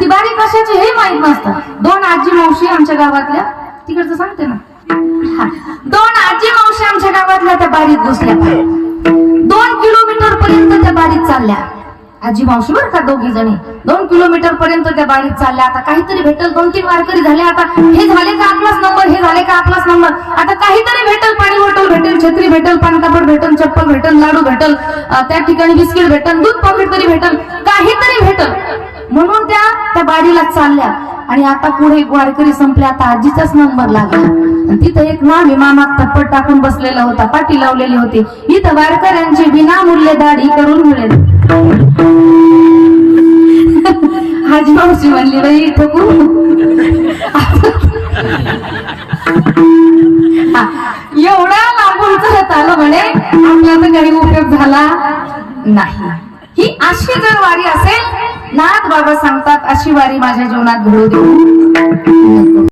ती बारीक कशाची हे माहीत नसतं. दोन आजी मावशी आमच्या गावातल्या तिकडचं सांगते ना. दोन आजी मावशी आमच्या गावातल्या त्या बारीक घुसल्या दोन किलोमीटर पर्यंत त्या बारीक चालल्या. आजी मावशी बरं का दोघी जणी? दोन किलोमीटर पर्यंत त्या बारीक चालल्या. आता काहीतरी भेटल दोन तीन वारकरी झाले आता. हे झाले का आपलाच नंबर? हे झाले का आपलाच नंबर? आता काहीतरी भेटल पाणी बॉटल भेटेल छत्री भेटल पानकापड भेटल चप्पल भेटल लाडू भेटल त्या ठिकाणी बिस्किट भेटल दूध पॉकेट तरी भेटल. भेटल म्हणून त्या त्या बाडीला चालल्या. आणि आता पुढे एक वारकरी संपले आता आजीचाच नंबर लागला. आणि तिथं एक मामी मामा थप्पड टाकून बसलेला होता पाठी लावलेली होती. इथं वारकऱ्यांची विनामूल्य दाढी करून मिळेल. आजी मावशी म्हणली बाई ठोकू हा, एवढा लांबून करत आलं म्हणे आपला तर काही उपयोग झाला नाही. ही अशी जर वारी असेल नाथ बाबा सांगतात अशी वारी माझ्या जीवनात घडू दे.